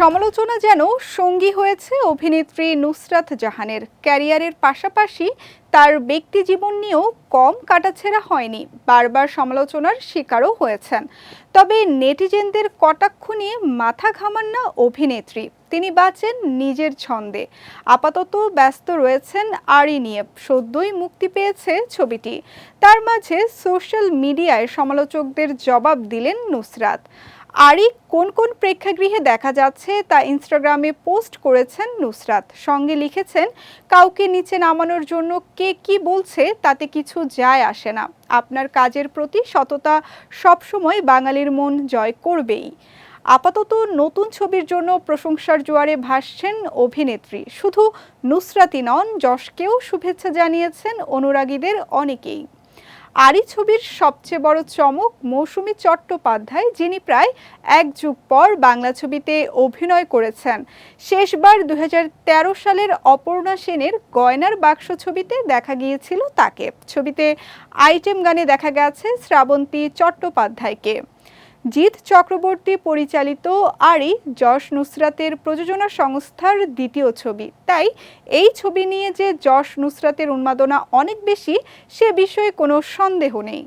সমালোচনা যেন সঙ্গী হয়েছে অভিনেত্রী নুসরাত জাহানের। ক্যারিয়ারের পাশাপাশি তার ব্যক্তি জীবন নিয়েও কম কাটাছেড়া হয়নি, বারবার সমালোচনার শিকারও হয়েছেন। তবে নেটিজেনদের কটাক্ষ নিয়ে মাথা ঘামান না অভিনেত্রী, তিনি বাঁচেন নিজের ছন্দে। আপাতত ব্যস্ত রয়েছেন আরই নিয়ে, সদ্যই মুক্তি পেয়েছে ছবিটি। তার মাঝে সোশ্যাল মিডিয়ায় সমালোচকদের জবাব দিলেন নুসরাত। আরই কোন কোন প্রেক্ষাগৃহে দেখা যাচ্ছে তা ইনস্টাগ্রামে পোস্ট করেছেন নুসরাত। সঙ্গে লিখেছেন, কাউকে নিচে নামানোর জন্য কে কি বলছে তাতে কিছু যায় আসে না। আপনার কাজের প্রতি সততা সবসময় বাঙালির মন জয় করবেই। আপাতত নতুন ছবির জন্য প্রশংসার জোয়ারে ভাসছেন অভিনেত্রী। শুধু নুসরাতই নন, যশকেও শুভেচ্ছা জানিয়েছেন অনুরাগীদের অনেকেই। আরই ছবির সবচেয়ে বড় চমক মৌসুমী চট্টোপাধ্যায়, যিনি প্রায় এক যুগ পর বাংলা ছবিতে অভিনয় করেছেন। শেষবার দু হাজার তেরো সালের অপর্ণা সেনের গয়নার বাক্স ছবিতে দেখা গিয়েছিল তাকে। ছবিতে আইটেম গানে দেখা গেছে শ্রাবন্তী চট্টোপাধ্যায়কে। জিৎ চক্রবর্তী পরিচালিত আরি যশ নুসরাতের প্রযোজনা সংস্থার দ্বিতীয় ছবি। তাই এই ছবি নিয়ে যে যশ নুসরাতের উন্মাদনা অনেক বেশি, সে বিষয়ে কোনো সন্দেহ নেই।